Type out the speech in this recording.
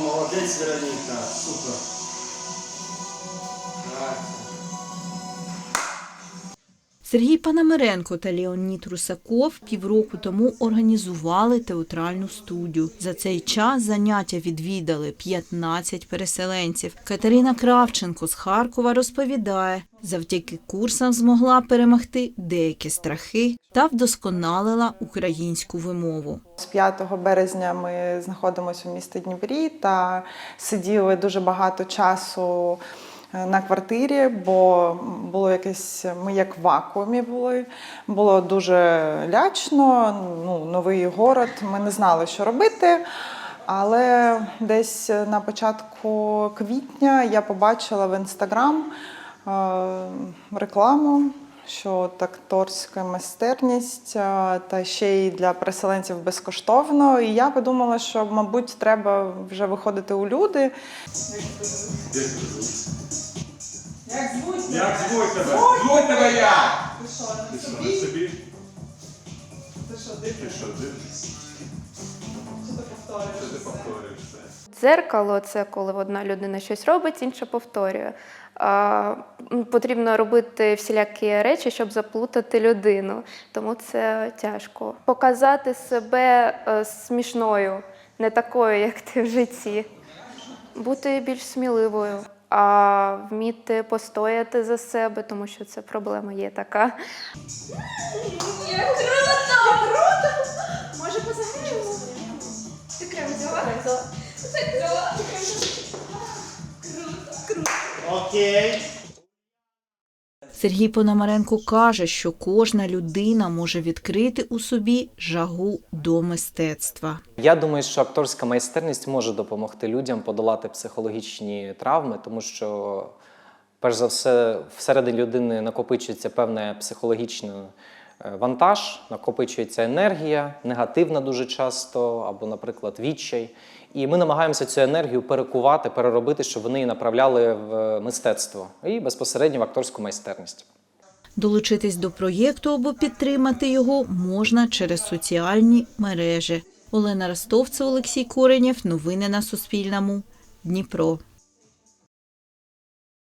Молодець, Вероніка, супер. Сергій Панамиренко та Леонід Русаков півроку тому організували театральну студію. За цей час заняття відвідали 15 переселенців. Катерина Кравченко з Харкова розповідає, завдяки курсам змогла перемогти деякі страхи та вдосконалила українську вимову. З 5 березня ми знаходимося у місті Дніпрі та сиділи дуже багато часу на квартирі, бо було якесь, ми як в вакуумі були. Було дуже лячно, ну, новий город, ми не знали, що робити. Але десь на початку квітня я побачила в інстаграм е, рекламу, що акторська майстерність е, та ще й для переселенців безкоштовно. І я подумала, що, мабуть, треба вже виходити у люди. Звуть Як звуть тебе? Звуть тебе як? Ти що, на Ти що, собі? на собі? Ти що, Ти дивишся? що, дивишся? Що ти повторюєш? Що ти все? повторюєш все? Дзеркало це коли одна людина щось робить, інша повторює. А, м, потрібно робити всілякі речі, щоб заплутати людину, тому це тяжко. Показати себе е, смішною, не такою, як ти в житті. Бути більш сміливою, а вміти постояти за себе, тому що це проблема є така. Як круто! Круто! Може позаграємо? Ти крем взяла. Круто, круто. Окей. Сергій Пономаренко каже, що кожна людина може відкрити у собі жагу до мистецтва. Я думаю, що акторська майстерність може допомогти людям подолати психологічні травми, тому що, перш за все, всередині людини накопичується певний психологічний е, вантаж, накопичується енергія, негативна дуже часто, або, наприклад, відчай. І ми намагаємося цю енергію перекувати, переробити, щоб вони її направляли в мистецтво і безпосередньо в акторську майстерність. Долучитись до проєкту або підтримати його можна через соціальні мережі. Олена Ростовцева, Олексій Коренєв. Новини на Суспільному. Дніпро.